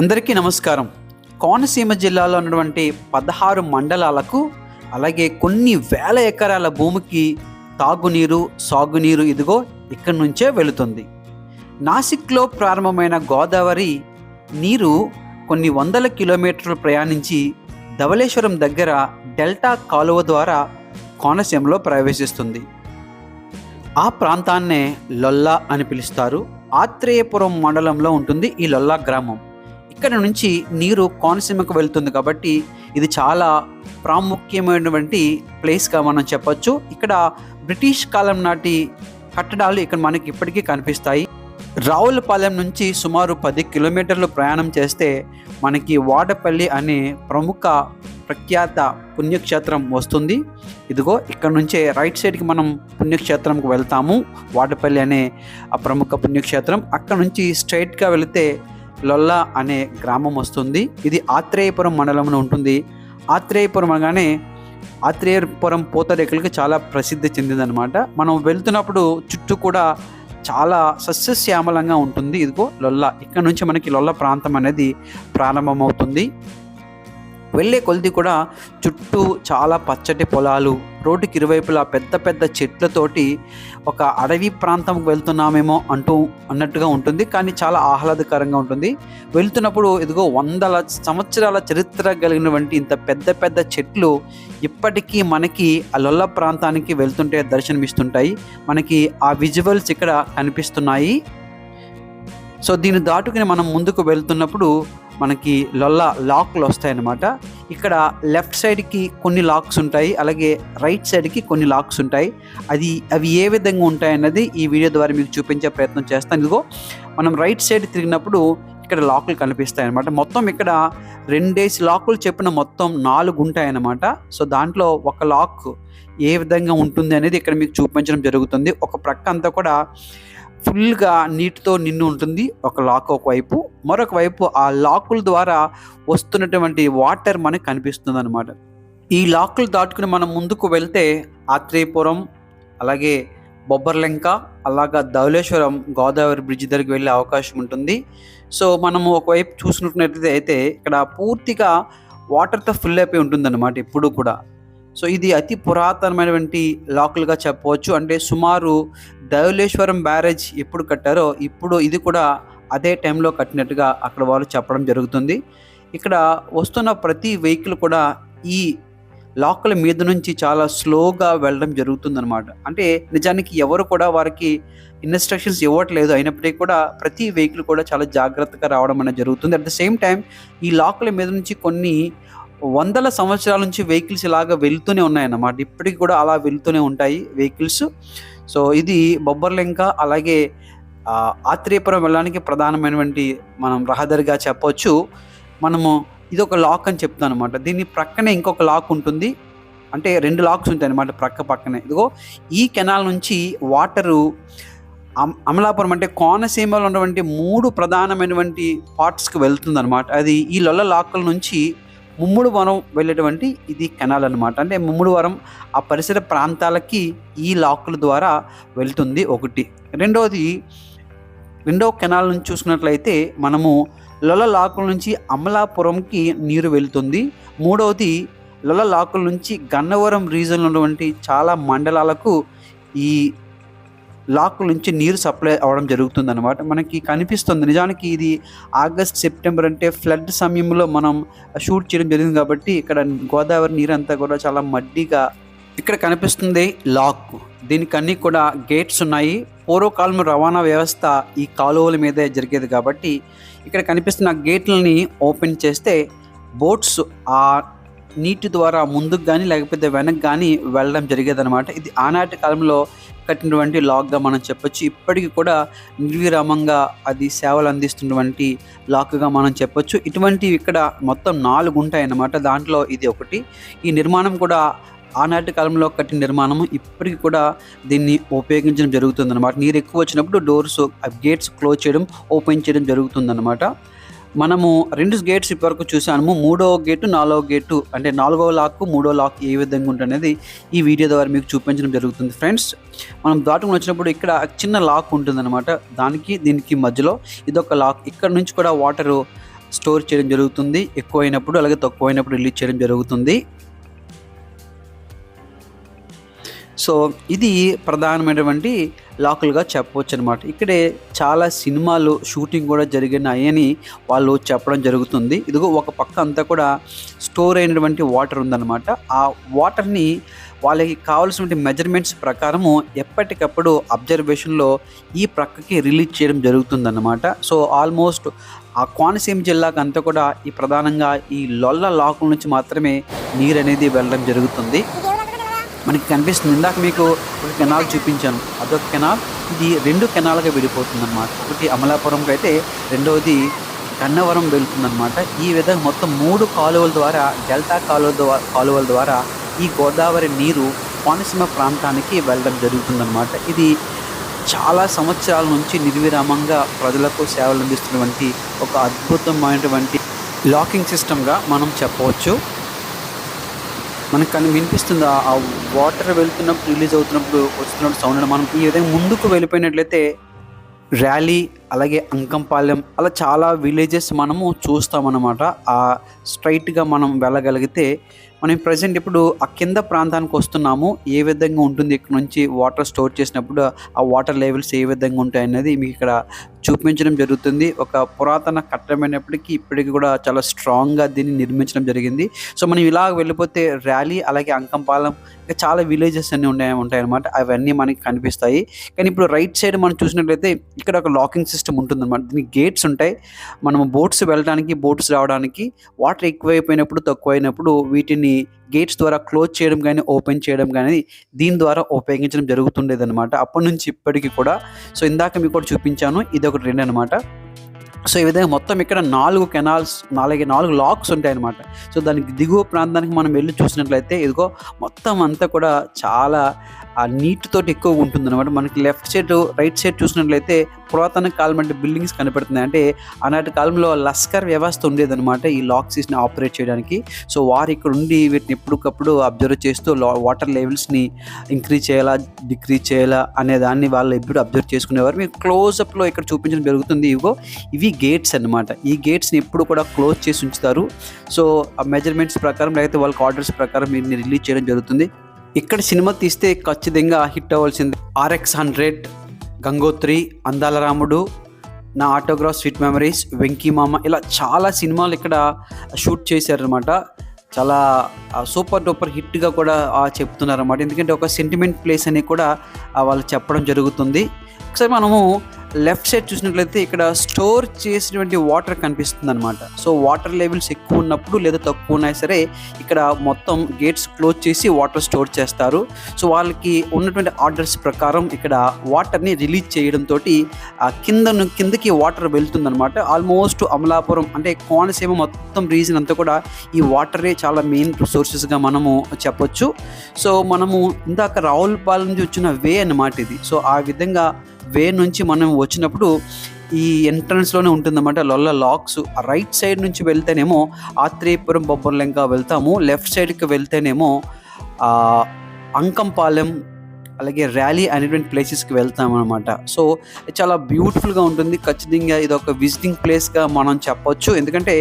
అందరికీ నమస్కారం. కోనసీమ జిల్లాలో ఉన్నటువంటి పదహారు మండలాలకు అలాగే కొన్ని వేల ఎకరాల భూమికి తాగునీరు సాగునీరు ఇదిగో ఇక్కడి నుంచే వెళుతుంది. నాసిక్లో ప్రారంభమైన గోదావరి నీరు కొన్ని వందల కిలోమీటర్లు ప్రయాణించి ధవళేశ్వరం దగ్గర డెల్టా కాలువ ద్వారా కోనసీమలో ప్రవేశిస్తుంది. ఆ ప్రాంతాన్నే లొల్లా అని పిలుస్తారు. ఆత్రేయపురం మండలంలో ఉంటుంది ఈ లొల్లా గ్రామం. ఇక్కడ నుంచి నీరు కోనసీమకు వెళ్తుంది కాబట్టి ఇది చాలా ప్రాముఖ్యమైనటువంటి ప్లేస్గా మనం చెప్పొచ్చు. ఇక్కడ బ్రిటిష్ కాలం నాటి కట్టడాలు ఇక్కడ మనకి ఇప్పటికీ కనిపిస్తాయి. రావులపాలెం నుంచి సుమారు పది కిలోమీటర్లు ప్రయాణం చేస్తే మనకి వాడపల్లి అనే ప్రముఖ ప్రఖ్యాత పుణ్యక్షేత్రం వస్తుంది. ఇదిగో ఇక్కడ నుంచే రైట్ సైడ్కి మనం పుణ్యక్షేత్రంకి వెళ్తాము. వాడపల్లి అనే ఆ ప్రముఖ పుణ్యక్షేత్రం. అక్కడ నుంచి స్ట్రైట్గా వెళితే లొల్లా అనే గ్రామం వస్తుంది. ఇది ఆత్రేయపురం మండలంలో ఉంటుంది. ఆత్రేయపురం అనగానే ఆత్రేయపురం పూతరేకులకి చాలా ప్రసిద్ధి చెందిందనమాట మనం వెళ్తున్నప్పుడు చుట్టూ కూడా చాలా సస్యశ్యామలంగా ఉంటుంది. ఇదిగో లొల్ల. ఇక్కడ నుంచి మనకి లొల్ల ప్రాంతం అనేది ప్రారంభమవుతుంది. వెళ్ళే కొలిది కూడా చుట్టూ చాలా పచ్చటి పొలాలు రోడ్డుకి ఇరువైపులా పెద్ద పెద్ద చెట్లతోటి ఒక అడవి ప్రాంతంకి వెళ్తున్నామేమో అంటూ అన్నట్టుగా ఉంటుంది. కానీ చాలా ఆహ్లాదకరంగా ఉంటుంది. వెళ్తున్నప్పుడు ఇదిగో వందల సంవత్సరాల చరిత్ర కలిగినటువంటి ఇంత పెద్ద పెద్ద చెట్లు ఇప్పటికీ మనకి ఆ లొల్ల ప్రాంతానికి వెళ్తుంటే దర్శనమిస్తుంటాయి. మనకి ఆ విజువల్స్ ఇక్కడ కనిపిస్తున్నాయి. సో దీన్ని దాటుకుని మనం ముందుకు వెళ్తున్నప్పుడు మనకి లొల్ల లాక్లు వస్తాయన్నమాట. ఇక్కడ లెఫ్ట్ సైడ్కి కొన్ని లాక్స్ ఉంటాయి అలాగే రైట్ సైడ్కి కొన్ని లాక్స్ ఉంటాయి. అది అవి ఏ విధంగా ఉంటాయన్నది ఈ వీడియో ద్వారా మీకు చూపించే ప్రయత్నం చేస్తాను. ఇదిగో మనం రైట్ సైడ్ తిరిగినప్పుడు ఇక్కడ లాకులు కనిపిస్తాయి అనమాట మొత్తం ఇక్కడ రెండేసి లాకులు చెప్పిన మొత్తం నాలుగు ఉంటాయన్నమాట. సో దాంట్లో ఒక లాక్ ఏ విధంగా ఉంటుంది అనేది ఇక్కడ మీకు చూపించడం జరుగుతుంది. ఒక ప్రక్క అంతా కూడా ఫుల్గా నీటితో నిండి ఉంటుంది. ఒక లాక్ ఒకవైపు మరొక వైపు ఆ లాకుల ద్వారా వస్తున్నటువంటి వాటర్ మనకు కనిపిస్తుంది అనమాట ఈ లాకులు దాటుకుని మనం ముందుకు వెళ్తే ఆత్రేయపురం అలాగే బొబ్బర్లెంక అలాగా ధవళేశ్వరం గోదావరి బ్రిడ్జ్ దగ్గరికి వెళ్ళే అవకాశం ఉంటుంది. సో మనము ఒకవైపు చూసినట్లయితే అయితే ఇక్కడ పూర్తిగా వాటర్తో ఫుల్ అయిపోయి ఉంటుందన్నమాట ఇప్పుడు కూడా. సో ఇది అతి పురాతనమైనటువంటి లాకులుగా చెప్పవచ్చు. అంటే సుమారు ధవళేశ్వరం బ్యారేజ్ ఎప్పుడు కట్టారో ఇప్పుడు ఇది కూడా అదే టైంలో కట్టినట్టుగా అక్కడ వాళ్ళు చెప్పడం జరుగుతుంది. ఇక్కడ వస్తున్న ప్రతి వెహికల్ కూడా ఈ లాకుల మీద నుంచి చాలా స్లోగా వెళ్ళడం జరుగుతుందన్నమాట. అంటే నిజానికి ఎవరు కూడా వారికి ఇన్స్ట్రక్షన్స్ ఇవ్వట్లేదు. అయినప్పటికీ కూడా ప్రతి వెహికల్ కూడా చాలా జాగ్రత్తగా రావడం అనేది జరుగుతుంది. అట్ ద సేమ్ టైం ఈ లాకుల మీద నుంచి కొన్ని వందల సంవత్సరాల నుంచి వెహికల్స్ ఇలాగ వెళ్తూనే ఉన్నాయన్నమాట. ఇప్పటికి కూడా అలా వెళ్తూనే ఉంటాయి వెహికల్స్. సో ఇది బొబ్బర్లింక అలాగే ఆత్రేయపురం వెళ్ళడానికి ప్రధానమైనటువంటి మనం రహదారిగా చెప్పొచ్చు. మనము ఇది ఒక లాక్ అని చెప్తాను అనమాట దీని ప్రక్కనే ఇంకొక లాక్ ఉంటుంది. అంటే రెండు లాక్స్ ఉంటాయి అనమాట ప్రక్క పక్కనే. ఇదిగో ఈ కెనాల్ నుంచి వాటరు అమలాపురం అంటే కోనసీమలో ఉన్నటువంటి మూడు ప్రధానమైనటువంటి పార్ట్స్కి వెళ్తుంది అనమాట అది ఈ లొల్ల లాక్కుల నుంచి ముమ్ముడు వనం వెళ్ళేటువంటి ఇది కెనాల్ అనమాట అంటే ముమ్ముడు వరం ఆ పరిసర ప్రాంతాలకి ఈ లాక్కుల ద్వారా వెళ్తుంది ఒకటి. రెండవది రెండో కెనాల్ నుంచి చూసుకున్నట్లయితే మనము లొల లాకుల నుంచి అమలాపురంకి నీరు వెళ్తుంది. మూడవది లొల లాకుల నుంచి గన్నవరం రీజన్లో ఉన్నటువంటి చాలా మండలాలకు ఈ లాక్ నుంచి నీరు సప్లై అవ్వడం జరుగుతుంది అనమాట మనకి కనిపిస్తుంది. నిజానికి ఇది ఆగస్ట్ సెప్టెంబర్ అంటే ఫ్లడ్ సమయంలో మనం షూట్ చేయడం జరిగింది కాబట్టి ఇక్కడ గోదావరి నీరు అంతా కూడా చాలా మడ్డిగా ఇక్కడ కనిపిస్తుంది లాక్. దీనికన్నీ కూడా గేట్స్ ఉన్నాయి. పూర్వకాలం రవాణా వ్యవస్థ ఈ కాలువల మీదే జరిగేది కాబట్టి ఇక్కడ కనిపిస్తున్న గేట్లని ఓపెన్ చేస్తే బోట్స్ ఆ నీటి ద్వారా ముందుకు కానీ లేకపోతే వెనక్కి కానీ వెళ్ళడం జరిగేది అనమాట ఇది ఆనాటి కాలంలో కట్టినటువంటి లాక్గా మనం చెప్పొచ్చు. ఇప్పటికీ కూడా నిర్విరామంగా అది సేవలు అందిస్తున్నటువంటి లాక్గా మనం చెప్పొచ్చు. ఇటువంటివి ఇక్కడ మొత్తం నాలుగు ఉంటాయి అన్నమాట దాంట్లో ఇది ఒకటి. ఈ నిర్మాణం కూడా ఆనాటి కాలంలో కట్టిన నిర్మాణం ఇప్పటికీ కూడా దీన్ని ఉపయోగించడం జరుగుతుంది అనమాట నీరు ఎక్కువ వచ్చినప్పుడు డోర్స్ గేట్స్ క్లోజ్ చేయడం ఓపెన్ చేయడం జరుగుతుంది మనము రెండు గేట్స్ ఇప్పటివరకు చూసాము మూడో గేటు నాలుగో గేటు అంటే నాలుగో లాక్ మూడో లాక్ ఏ విధంగా ఉంటుంది ఈ వీడియో ద్వారా మీకు చూపించడం జరుగుతుంది ఫ్రెండ్స్ మనం దాటుకుని వచ్చినప్పుడు ఇక్కడ చిన్న లాక్ ఉంటుందన్నమాట. దానికి దీనికి మధ్యలో ఇదొక లాక్ ఇక్కడ నుంచి కూడా వాటరు స్టోర్ చేయడం జరుగుతుంది. ఎక్కువైనప్పుడు అలాగే తక్కువైనప్పుడు రిలీజ్ చేయడం జరుగుతుంది. సో ఇది ప్రధానమైనటువంటి లాకులుగా చెప్పవచ్చు అనమాట ఇక్కడే చాలా సినిమాలు షూటింగ్ కూడా జరిగినాయని వాళ్ళు చెప్పడం జరుగుతుంది. ఇదిగో ఒక పక్క అంతా కూడా స్టోర్ అయినటువంటి వాటర్ ఉందన్నమాట. ఆ వాటర్ని వాళ్ళకి కావాల్సినటువంటి మెజర్మెంట్స్ ప్రకారము ఎప్పటికప్పుడు అబ్జర్వేషన్లో ఈ ప్రక్కకి రిలీజ్ చేయడం జరుగుతుందన్నమాట. సో ఆల్మోస్ట్ ఆ కోనసీమ జిల్లాకు అంతా కూడా ఈ ప్రధానంగా ఈ లొల్ల లాకుల నుంచి మాత్రమే నీరు అనేది వెళ్ళడం జరుగుతుంది. మనకి కనిపిస్తుంది. ఇందాక మీకు ఒక కెనాల్ చూపించాను. అదొక కెనాల్. ఇది రెండు కెనాల్గా విడిపోతుంది అనమాట ఒకటి అమలాపురంకి అయితే రెండవది కన్నవరం వెళ్తుందన్నమాట. ఈ విధంగా మొత్తం మూడు కాలువల ద్వారా డెల్టా కాలువ ద్వారా కాలువల ద్వారా ఈ గోదావరి నీరు కోనసీమ ప్రాంతానికి వెళ్ళడం జరుగుతుందన్నమాట. ఇది చాలా సంవత్సరాల నుంచి నిర్విరామంగా ప్రజలకు సేవలు అందిస్తున్నటువంటి ఒక అద్భుతమైనటువంటి లాకింగ్ సిస్టమ్గా మనం చెప్పవచ్చు. మనకు కని వినిపిస్తుంది? ఆ- ఆ వాటర్ వెళ్తున్నప్పుడు రిలీజ్ అవుతున్నప్పుడు వస్తున్నప్పుడు సౌండ్ మనం ఈ విధంగా ముందుకు వెళ్ళిపోయినట్లయితే ర్యాలీ అలాగే అంకంపాలెం అలా చాలా విలేజెస్ మనము చూస్తామన్నమాట. ఆ స్ట్రైట్గా మనం వెళ్ళగలిగితే మనం ప్రజెంట్ ఇప్పుడు ఆ కింద ప్రాంతానికి వస్తున్నాము. ఏ విధంగా ఉంటుంది? ఇక్కడ నుంచి వాటర్ స్టోర్ చేసినప్పుడు ఆ వాటర్ లెవెల్స్ ఏ విధంగా ఉంటాయి అనేది మీకు ఇక్కడ చూపించడం జరుగుతుంది. ఒక పురాతన కట్టడమైనప్పటికీ ఇప్పటికీ కూడా చాలా స్ట్రాంగ్గా దీన్ని నిర్మించడం జరిగింది. సో మనం ఇలా వెళ్ళిపోతే ర్యాలీ అలాగే అంకంపాలెం చాలా విలేజెస్ అన్నీ ఉంటాయి ఉంటాయన్నమాట. అవన్నీ మనకి కనిపిస్తాయి. కానీ ఇప్పుడు రైట్ సైడ్ మనం చూసినట్లయితే ఇక్కడ ఒక లాకింగ్ సిస్టమ్ ఉంటుందన్నమాట. దీనికి గేట్స్ ఉంటాయి. మనం బోట్స్ వెళ్ళడానికి బోట్స్ రావడానికి వాటర్ ఎక్కువైపోయినప్పుడు తక్కువైనప్పుడు వీటిని గేట్స్ ద్వారా క్లోజ్ చేయడం కానీ ఓపెన్ చేయడం కానీ దీని ద్వారా ఉపయోగించడం జరుగుతుండేదన్నమాట. అప్పటి నుంచి ఇప్పటికీ కూడా. సో ఇందాక మీకు కూడా చూపించాను. ఇది ఒకటి రెండు అనమాట సో ఈ విధంగా మొత్తం ఇక్కడ నాలుగు కెనాల్స్ నాలుగు నాలుగు లాక్స్ ఉంటాయన్నమాట. సో దానికి దిగువ ప్రాంతానికి మనం వెళ్ళి చూసినట్లయితే ఇదిగో మొత్తం అంతా కూడా చాలా ఆ నీటితోటి ఎక్కువ ఉంటుంది అనమాట మనకి లెఫ్ట్ సైడ్ రైట్ సైడ్ చూసినట్లయితే పురాతన కాలం అంటే బిల్డింగ్స్ కనపడుతున్నాయి. అంటే ఆనాటి కాలంలో లస్కర్ వ్యవస్థ ఉండేదన్నమాట ఈ లాక్సీస్ని ఆపరేట్ చేయడానికి. సో వారు ఇక్కడ ఉండి వీటిని ఎప్పటికప్పుడు అబ్జర్వ్ చేస్తూ వాటర్ లెవెల్స్ని ఇంక్రీజ్ చేయాలా డిక్రీజ్ చేయాలా అనే దాన్ని వాళ్ళు ఎప్పుడు అబ్జర్వ్ చేసుకునేవారు. మీకు క్లోజప్లో ఇక్కడ చూపించడం జరుగుతుంది. ఇవో ఇవి గేట్స్ అన్నమాట. ఈ గేట్స్ని ఎప్పుడు కూడా క్లోజ్ చేసి ఉంచుతారు. సో ఆ మెజర్మెంట్స్ ప్రకారం లేకపోతే వాళ్ళకి ఆర్డర్స్ ప్రకారం వీటిని రిలీజ్ చేయడం జరుగుతుంది. ఇక్కడ సినిమా తీస్తే ఖచ్చితంగా హిట్ అవ్వాల్సింది ఆర్ఎక్స్ హండ్రెడ్ గంగోత్రి అందాల రాముడు నా ఆటోగ్రాఫ్ స్వీట్ మెమరీస్ వెంకీ మామ ఇలా చాలా సినిమాలు ఇక్కడ షూట్ చేశారనమాట చాలా సూపర్ డూపర్ హిట్గా కూడా చెప్తున్నారన్నమాట. ఎందుకంటే ఒక సెంటిమెంట్ ప్లేస్ అని కూడా వాళ్ళు చెప్పడం జరుగుతుంది. ఒకసారి మనము లెఫ్ట్ సైడ్ చూసినట్లయితే ఇక్కడ స్టోర్ చేసినటువంటి వాటర్ కనిపిస్తుంది అనమాట సో వాటర్ లెవెల్స్ ఎక్కువ ఉన్నప్పుడు లేదా తక్కువ ఉన్నా సరే ఇక్కడ మొత్తం గేట్స్ క్లోజ్ చేసి వాటర్ స్టోర్ చేస్తారు. సో వాళ్ళకి ఉన్నటువంటి ఆర్డర్స్ ప్రకారం ఇక్కడ వాటర్ని రిలీజ్ చేయడంతో కింద కిందకి వాటర్ వెళ్తుందన్నమాట. ఆల్మోస్ట్ అమలాపురం అంటే కోనసీమ మొత్తం రీజన్ అంతా కూడా ఈ వాటరే చాలా మెయిన్ సోర్సెస్గా మనము చెప్పొచ్చు. సో మనము ఇందాక రావులపాలెం నుంచి వచ్చిన వే అన్నమాట ఇది. సో ఆ విధంగా వే నుంచి మనం వచ్చినప్పుడు ఈ ఎంట్రన్స్లోనే ఉంటుందన్నమాట. లొల్ల లాక్స్ రైట్ సైడ్ నుంచి వెళ్తేనేమో ఆత్రేయపురం బొబ్బర్లంక వెళ్తాము. లెఫ్ట్ సైడ్కి వెళ్తేనేమో అంకంపాలెం అలాగే ర్యాలీ అనేటువంటి ప్లేసెస్కి వెళ్తాం అనమాట సో చాలా బ్యూటిఫుల్గా ఉంటుంది. ఖచ్చితంగా ఇది ఒక విజిటింగ్ ప్లేస్గా మనం చెప్పొచ్చు. ఎందుకంటే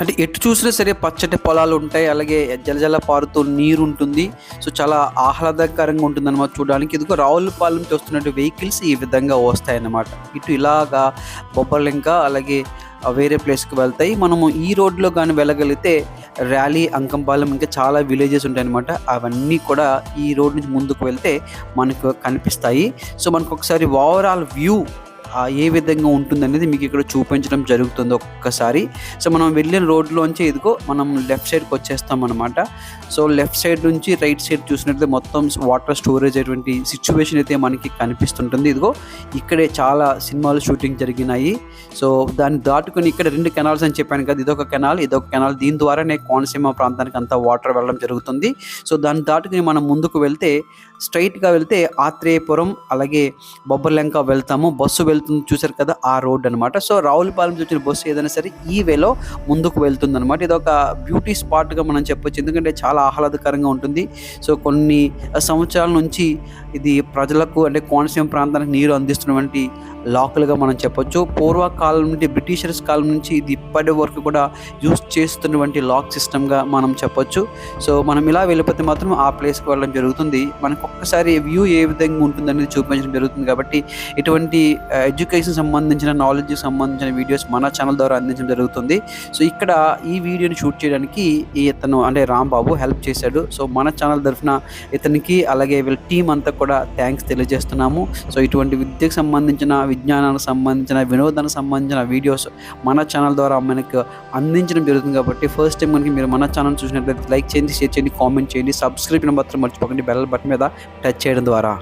అంటే ఎటు చూసినా సరే పచ్చటి పొలాలు ఉంటాయి. అలాగే జలజల పారుతూ నీరు ఉంటుంది. సో చాలా ఆహ్లాదకరంగా ఉంటుంది అనమాట చూడడానికి. ఇదిగో రావులపాలెం నుంచి వస్తున్నట్టు వెహికల్స్ ఈ విధంగా వస్తాయన్నమాట. ఇటు ఇలాగా బొబ్బర్లింక అలాగే వేరే ప్లేస్కి వెళ్తాయి. మనము ఈ రోడ్లో కానీ వెళ్ళగలిగితే ర్యాలీ అంకంపాలెం ఇంకా చాలా విలేజెస్ ఉంటాయన్నమాట. అవన్నీ కూడా ఈ రోడ్ నుంచి ముందుకు వెళ్తే మనకు కనిపిస్తాయి. సో మనకు ఒకసారి ఓవరాల్ వ్యూ ఏ విధంగా ఉంటుంది అనేది మీకు ఇక్కడ చూపించడం జరుగుతుంది ఒక్కసారి. సో మనం వెళ్ళిన రోడ్లోంచి ఇదిగో మనం లెఫ్ట్ సైడ్కి వచ్చేస్తాం అనమాట సో లెఫ్ట్ సైడ్ నుంచి రైట్ సైడ్ చూసినట్లయితే మొత్తం వాటర్ స్టోరేజ్ అటువంటి సిచ్యువేషన్ అయితే మనకి కనిపిస్తుంటుంది. ఇదిగో ఇక్కడే చాలా సినిమాలు షూటింగ్ జరిగినాయి. సో దాన్ని దాటుకుని ఇక్కడ రెండు కెనాల్స్ అని చెప్పాను కదా ఇదొక కెనాల్ ఇదొక కెనాల్. దీని ద్వారానే కోనసీమ ప్రాంతానికి అంతా వాటర్ వెళ్ళడం జరుగుతుంది. సో దాన్ని దాటుకుని మనం ముందుకు వెళ్తే స్ట్రైట్గా వెళ్తే ఆత్రేయపురం అలాగే బొబ్బర్లంక వెళ్తాము. బస్సు వెళ్తుంది చూసారు కదా ఆ రోడ్ అనమాట సో రావులపాలెం నుంచి వచ్చిన బస్సు ఏదైనా సరే ఈ వేలో ముందుకు వెళ్తుంది అనమాట ఇది ఒక బ్యూటీ స్పాట్గా మనం చెప్పొచ్చు. ఎందుకంటే చాలా ఆహ్లాదకరంగా ఉంటుంది. సో కొన్ని సంవత్సరాల నుంచి ఇది ప్రజలకు అంటే కోనసీమ ప్రాంతానికి నీరు అందిస్తున్నటువంటి లాకులుగా మనం చెప్పొచ్చు. పూర్వకాలం నుండి బ్రిటిషర్స్ కాలం నుంచి ఇది ఇప్పటి వరకు కూడా యూస్ చేస్తున్నటువంటి లాక్ సిస్టమ్గా మనం చెప్పొచ్చు. సో మనం ఇలా వెళ్ళిపోతే మాత్రం ఆ ప్లేస్కి వెళ్ళడం జరుగుతుంది. మనకు ఒక్కసారి వ్యూ ఏ విధంగా ఉంటుందనేది చూపించడం జరుగుతుంది కాబట్టి ఇటువంటి ఎడ్యుకేషన్ సంబంధించిన నాలెడ్జ్కి సంబంధించిన వీడియోస్ మన ఛానల్ ద్వారా అందించడం జరుగుతుంది. సో ఇక్కడ ఈ వీడియోని షూట్ చేయడానికి ఈ ఇతను అంటే రాంబాబు హెల్ప్ చేశాడు. సో మన ఛానల్ తరఫున ఇతనికి అలాగే వీళ్ళ టీం అంతా కూడా థ్యాంక్స్ తెలియజేస్తున్నాము. సో ఇటువంటి విద్యకు సంబంధించిన విజ్ఞానానికి సంబంధించిన వినోదానికి సంబంధించిన వీడియోస్ మన ఛానల్ ద్వారా మనకు అందించడం జరుగుతుంది కాబట్టి ఫస్ట్ టైం కనుక మీరు మన ఛానల్ చూసినట్లయితే లైక్ చేయండి షేర్ చేయండి కామెంట్ చేయండి సబ్స్క్రైబ్ మాత్రం మర్చిపోకండి. బెల్ బటన్ మీద టచ్ చేయడం ద్వారా.